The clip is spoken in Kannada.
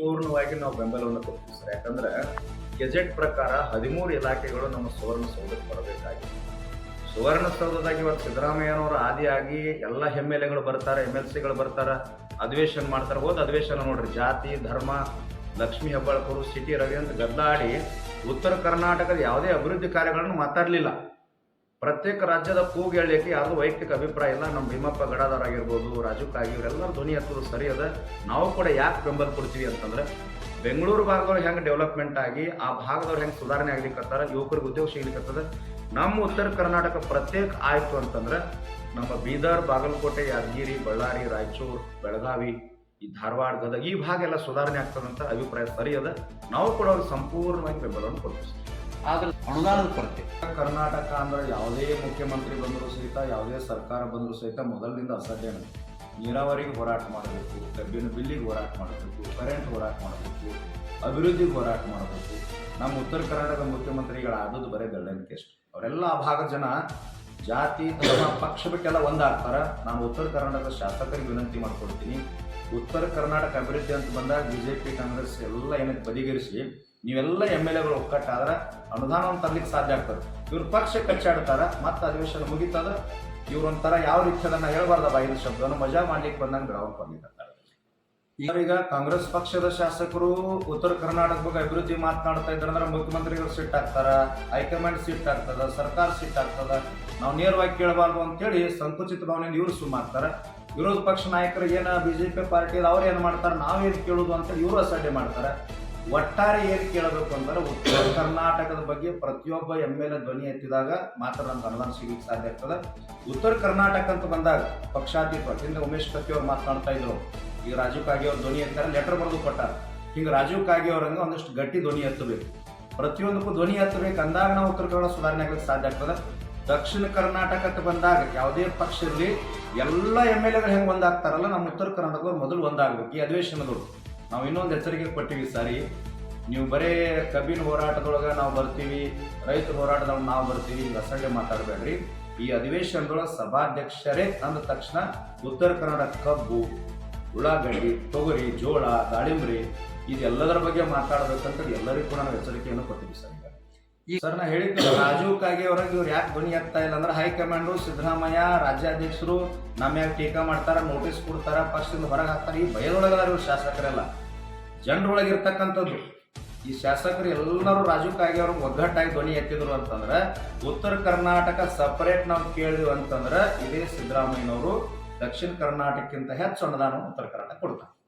ಸಂಪೂರ್ಣವಾಗಿ ನಾವು ಬೆಂಬಲವನ್ನು ಕೊಡ್ತೀವಿ ಸರ್. ಯಾಕಂದ್ರೆ ಗೆಜೆಟ್ ಪ್ರಕಾರ ಹದಿಮೂರು ಇಲಾಖೆಗಳು ನಮ್ಮ ಸುವರ್ಣಸೌಧಕ್ಕೆ ಬರಬೇಕಾಗಿದೆ. ಸುವರ್ಣಸೌಧದಾಗಿ ಇವತ್ತು ಸಿದ್ದರಾಮಯ್ಯನವರು ಆದಿಯಾಗಿ ಎಲ್ಲ ಎಂ ಎಲ್ ಎಗಳು ಬರ್ತಾರೆ ಎಂ ಎಲ್ ಸಿಗಳು ಬರ್ತಾರೆ, ಅಧಿವೇಶನ ಮಾಡ್ತಾರೆ. ಹೋದ ಅಧಿವೇಶನ ನೋಡ್ರಿ, ಜಾತಿ, ಧರ್ಮ, ಲಕ್ಷ್ಮೀ ಹೆಬ್ಬಾಳ್ಕರು, ಸಿಟಿ ರವಿ ಅಂತ ಗದ್ದಾಡಿ ಉತ್ತರ ಕರ್ನಾಟಕದ ಯಾವುದೇ ಅಭಿವೃದ್ಧಿ ಕಾರ್ಯಗಳನ್ನು ಮಾತಾಡಲಿಲ್ಲ. ಪ್ರತ್ಯೇಕ ರಾಜ್ಯದ ಕೂಗು ಹೇಳಲಿಕ್ಕೆ ಯಾವುದು ವೈಯಕ್ತಿಕ ಅಭಿಪ್ರಾಯ ಇಲ್ಲ. ನಮ್ಮ ಭೀಮಪ್ಪ ಗಡಾದಾರ್ ಆಗಿರ್ಬೋದು ರಾಜು ಕಾಗಿ, ಇವರೆಲ್ಲರೂ ಧ್ವನಿ ಎತ್ತೋದು ಸರಿ ಅದ. ನಾವು ಕೂಡ ಯಾಕೆ ಬೆಂಬಲ ಕೊಡ್ತೀವಿ ಅಂತಂದ್ರೆ, ಬೆಂಗಳೂರು ಭಾಗದವ್ರು ಹೆಂಗೆ ಡೆವಲಪ್ಮೆಂಟ್ ಆಗಿ, ಆ ಭಾಗದವ್ರು ಹೆಂಗೆ ಸುಧಾರಣೆ ಆಗ್ಲಿಕ್ಕತ್ತಾರ ಯುವಕರಿಗೆ ಉದ್ಯೋಗ ಸಿಗ್ಲಿಕ್ಕತ್ತದ ನಮ್ಮ ಉತ್ತರ ಕರ್ನಾಟಕ ಪ್ರತ್ಯೇಕ ಆಯಿತು ಅಂತಂದ್ರೆ, ನಮ್ಮ ಬೀದರ್, ಬಾಗಲಕೋಟೆ, ಯಾದಗಿರಿ, ಬಳ್ಳಾರಿ, ರಾಯಚೂರು, ಬೆಳಗಾವಿ, ಈ ಧಾರವಾಡ ಗದಗ ಈ ಭಾಗ ಎಲ್ಲ ಸುಧಾರಣೆ ಆಗ್ತದಂತ ಅಭಿಪ್ರಾಯ ಸರಿ ಅದ. ನಾವು ಕೂಡ ಅವ್ರಿಗೆ ಸಂಪೂರ್ಣವಾಗಿ ಬೆಂಬಲವನ್ನು ಕೊಡ್ತೀವಿ. ಆದ್ರೆ ಅನುದಾನದ ಕೊರತೆ. ಕರ್ನಾಟಕ ಅಂದ್ರೆ ಯಾವುದೇ ಮುಖ್ಯಮಂತ್ರಿ ಬಂದರೂ ಸಹಿತ, ಯಾವುದೇ ಸರ್ಕಾರ ಬಂದರೂ ಸಹಿತ ಮೊದಲಿನಿಂದ ಅಸಾಧ್ಯ ನೀರಾವರಿಗೆ ಹೋರಾಟ ಮಾಡಬೇಕು, ಕಬ್ಬಿನ ಬಿಲ್ಲಿಗೆ ಹೋರಾಟ ಮಾಡಬೇಕು ಕರೆಂಟ್ ಹೋರಾಟ ಮಾಡಬೇಕು, ಅಭಿವೃದ್ಧಿಗೆ ಹೋರಾಟ ಮಾಡಬೇಕು. ನಮ್ಮ ಉತ್ತರ ಕರ್ನಾಟಕದ ಮುಖ್ಯಮಂತ್ರಿಗಳಾದದ್ದು ಬರೀ ಬೆಳ್ಳಂಕೆ ಅವರೆಲ್ಲ ಆ ಭಾಗದ ಜನ ಜಾತಿ, ಧರ್ಮ ಪಕ್ಷ ಬಿಟ್ಟೆಲ್ಲ ಒಂದಾಗ್ತಾರ. ನಾನು ಉತ್ತರ ಕರ್ನಾಟಕದ ಶಾಸಕರಿಗೆ ವಿನಂತಿ ಮಾಡ್ಕೊಡ್ತೀನಿ. ಉತ್ತರ ಕರ್ನಾಟಕ ಅಭಿವೃದ್ಧಿ ಅಂತ ಬಂದಾಗ ಬಿಜೆಪಿ, ಕಾಂಗ್ರೆಸ್ ಎಲ್ಲ ಏನಕ್ಕೆ ಬದಿಗರಿಸಿ, ನೀವೆಲ್ಲ ಎಂ ಎಲ್ ಎಗಳು ಒಕ್ಕಟ್ಟಾದ್ರೆ ಅನುದಾನವನ್ನು ತರಲಿಕ್ಕೆ ಸಾಧ್ಯ ಆಗ್ತದೆ. ಇವ್ರ ಪಕ್ಷ ಕಚ್ಚಾಡ್ತಾರ, ಮತ್ತೆ ಅಧಿವೇಶನ ಮುಗಿತದ ಇವ್ರ ಒಂಥರ ಯಾವ ರೀತಿ ಅದನ್ನ ಹೇಳ್ಬಾರ್ದ ಬಾಯಿದ ಶಬ್ದವನ್ನು ಮಜಾ ಮಾಡ್ಲಿಕ್ಕೆ ಬಂದಂಗೆ ಗ್ರೌಂಡ್ ಬಂದಿದ್ದಾರೆ ಈಗ ಕಾಂಗ್ರೆಸ್ ಪಕ್ಷದ ಶಾಸಕರು ಉತ್ತರ ಕರ್ನಾಟಕ ಬಗ್ಗೆ ಅಭಿವೃದ್ಧಿ ಮಾತನಾಡ್ತಾ ಇದ್ರ ಅಂದ್ರೆ ಮುಖ್ಯಮಂತ್ರಿಗಳು ಸಿಟ್ ಆಗ್ತಾರ ಹೈಕಮಾಂಡ್ ಸಿಟ್ ಆಗ್ತದ ಸರ್ಕಾರ ಸಿಟ್ ಆಗ್ತದ ನಾವು ನೇರವಾಗಿ ಕೇಳಬಾರ್ದು ಅಂತೇಳಿ ಸಂಕುಚಿತ ಭಾವನೆಯಿಂದ ಇವರು ಸುಮ್ಮಾಗ್ತಾರ ವಿರೋಧ ಪಕ್ಷ ನಾಯಕರು ಏನ, ಬಿಜೆಪಿ ಪಾರ್ಟಿ ಅವ್ರು ಏನ್ ಮಾಡ್ತಾರ ನಾವೇನ್ ಕೇಳುದು ಅಂತ ಇವರು ಅಸಡ್ಡೆ ಮಾಡ್ತಾರೆ. ಒಟ್ಟಾರೆ ಏನು ಕೇಳಬೇಕು ಅಂದ್ರೆ ಉತ್ತರ ಕರ್ನಾಟಕದ ಬಗ್ಗೆ ಪ್ರತಿಯೊಬ್ಬ ಎಂ ಎಲ್ ಎ ಧ್ವನಿ ಎತ್ತಿದಾಗ ಮಾತ್ರ ನಮ್ಗೆ ಅನುದಾನ ಸಿಗಲಿಕ್ಕೆ ಸಾಧ್ಯ ಆಗ್ತದೆ. ಉತ್ತರ ಕರ್ನಾಟಕ ಅಂತ ಬಂದಾಗ ಪಕ್ಷಾತೀತ, ಹಿಂದೆ ಉಮೇಶ್ ಕತ್ತಿ ಅವ್ರು ಮಾತನಾಡ್ತಾ ಇದ್ರು. ಈಗ ರಾಜೀವ್ ಕಾಗೆ ಅವ್ರ ಧ್ವನಿ ಎತ್ತಾರೆ ಲೆಟರ್ ಬರೆದು ಕೊಟ್ಟಾರ. ಹಿಂಗೆ ರಾಜೀವ್ ಕಾಗೆ ಅವ್ರಂಗೆ ಒಂದಷ್ಟು ಗಟ್ಟಿ ಧ್ವನಿ ಎತ್ತಬೇಕು. ಪ್ರತಿಯೊಂದಕ್ಕೂ ಧ್ವನಿ ಎತ್ತಬೇಕು ಅಂದಾಗ ನಾವು ಉತ್ತರ ಕನ್ನಡ ಸುಧಾರಣೆ ಆಗಲಿಕ್ಕೆ ಸಾಧ್ಯ ಆಗ್ತದೆ. ದಕ್ಷಿಣ ಕರ್ನಾಟಕ ಅಂತ ಬಂದಾಗ ಯಾವುದೇ ಪಕ್ಷ ಇರಲಿ, ಎಲ್ಲ ಎಂ ಎಲ್ ಎಗಳು ಹೆಂಗೆ ಒಂದಾಗ್ತಾರಲ್ಲ, ನಮ್ಮ ಉತ್ತರ ಕರ್ನಾಟಕದವ್ರು ಮೊದಲು ಒಂದಾಗಬೇಕು ಈ ಅಧಿವೇಶನದವರು ನಾವು ಇನ್ನೊಂದು ಎಚ್ಚರಿಕೆ ಕೊಟ್ಟಿವಿ ಸಾರಿ. ನೀವು ಬರೇ ಕಬ್ಬಿನ ಹೋರಾಟದೊಳಗೆ ನಾವು ಬರ್ತೀವಿ, ರೈತ ಹೋರಾಟದೊಳಗೆ ನಾವು ಬರ್ತೀವಿ ಹಿಂಗೆ ಅಸಡ್ಡೆ ಮಾತಾಡಬೇಡ್ರಿ. ಈ ಅಧಿವೇಶನದೊಳಗೆ ಸಭಾಧ್ಯಕ್ಷರೇ ಅಂದ ತಕ್ಷಣ ಉತ್ತರ ಕನ್ನಡ ಕಬ್ಬು, ಉಳ್ಳಾಗಡ್ಡಿ, ತೊಗರಿ, ಜೋಳ, ದಾಳಿಂಬ್ರಿ ಇದೆಲ್ಲದರ ಬಗ್ಗೆ ಮಾತಾಡಬೇಕಂತ ಎಲ್ಲರಿಗೂ ಕೂಡ ನಾವು ಎಚ್ಚರಿಕೆಯನ್ನು ಕೊಟ್ಟಿದ್ದೀವಿ ಸರ್ ಈಗ. ಈ ಸರ್ ನಾ ಹೇಳಿದ್ದು ರಾಜೀವ್ ಕಾಗೆ ಅವ್ರಿಗೆ ಇವ್ರು ಯಾಕೆ ಧ್ವನಿ ಎತ್ತಾ ಇಲ್ಲ ಅಂದ್ರೆ ಹೈಕಮಾಂಡು ಸಿದ್ದರಾಮಯ್ಯ, ರಾಜ್ಯಾಧ್ಯಕ್ಷರು ನಮ್ಮ ಯಾಕೆ ಟೀಕಾ ಮಾಡ್ತಾರ ನೋಟಿಸ್ ಕೊಡ್ತಾರ, ಪಕ್ಷದಿಂದ ಹೊರಗೆ ಹಾಕ್ತಾರ. ಈ ಭಯದೊಳಗದಾರ ಇವ್ರು ಶಾಸಕರೆಲ್ಲ. ಜನರೊಳಗಿರ್ತಕ್ಕಂಥದ್ದು. ಈ ಶಾಸಕರು ಎಲ್ಲರೂ ರಾಜು ಕಾಗೆ ಅವ್ರಿಗೆ ಒಗ್ಗಟ್ಟಾಗಿ ಧ್ವನಿ ಎತ್ತಿದ್ರು ಅಂತಂದ್ರೆ, ಉತ್ತರ ಕರ್ನಾಟಕ ಸಪರೇಟ್ ನಾವು ಕೇಳಿದ್ವಿ ಅಂತಂದ್ರೆ, ಇದೇ ಸಿದ್ದರಾಮಯ್ಯನವರು ದಕ್ಷಿಣ ಕರ್ನಾಟಕಕ್ಕಿಂತ ಹೆಚ್ಚು ಅನುದಾನ ಉತ್ತರ ಕರ್ನಾಟಕ ಕೊಡ್ತಾರೆ.